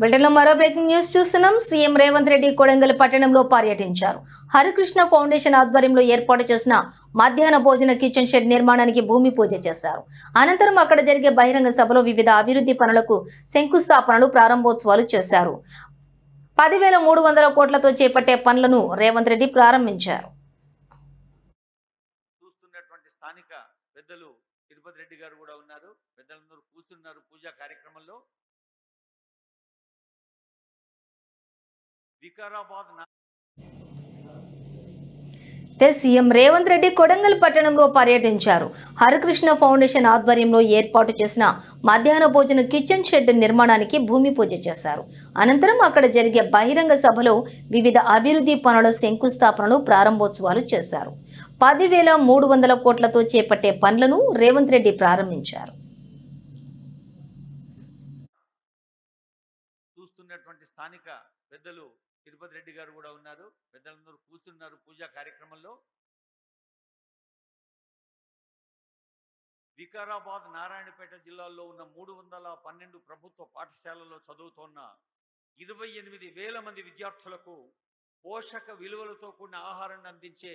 బ్రిటన్లో మరో breaking news చూస్తున్నాం. సీఎం రేవంత్ రెడ్డి కొడంగల్ పట్టణంలో పర్యటించారు. హరికృష్ణ ఫౌండేషన్ ఆధ్వర్యంలో ఏర్పాటు చేసిన మధ్యాహ్న భోజన కిచెన్ షెడ్ నిర్మాణానికి భూమి పూజ చేశారు. అనంతరం అక్కడ జరిగే బహిరంగ సభలో వివిధ అభివృద్ధి పనులకు శంకుస్థాపనలు ప్రారంభోత్సవాలు చేశారు. పదివేల మూడు వందల కోట్లతో చేపట్టే పనులను రేవంత్ రెడ్డి ప్రారంభించారు. స్థానిక పెద్దలు తిరుపతి రెడ్డి గారు కూడా ఉన్నారు. పెద్దలందరూ కూర్చున్నారు పూజా కార్యక్రమంలో. వికారాబాద్ సీఎం రేవంత్ రెడ్డి కొడంగల్ పట్టణంలో పర్యటించారు. హరికృష్ణ ఫౌండేషన్ ఆధ్వర్యంలో ఏర్పాటు చేసిన మధ్యాహ్న భోజన కిచెన్ షెడ్ నిర్మాణానికి భూమి పూజ చేశారు. అనంతరం అక్కడ జరిగే బహిరంగ సభలో వివిధ అభివృద్ధి పనుల శంకుస్థాపనలు ప్రారంభోత్సవాలు చేశారు. పదివేల మూడు వందల కోట్లతో చేపట్టే పనులను రేవంత్ రెడ్డి ప్రారంభించారు. చూస్తున్నటువంటి స్థానిక పెద్దలు తిరుపతి రెడ్డి గారు కూడా ఉన్నారు. పెద్దలందరూ కూర్చున్నారు పూజా కార్యక్రమంలో. వికారాబాద్ నారాయణపేట జిల్లాలో ఉన్న మూడు వందల పన్నెండు ప్రభుత్వ పాఠశాలల్లో చదువుతోన్న ఇరవై ఎనిమిది వేల మంది విద్యార్థులకు పోషక విలువలతో కూడిన ఆహారాన్ని అందించే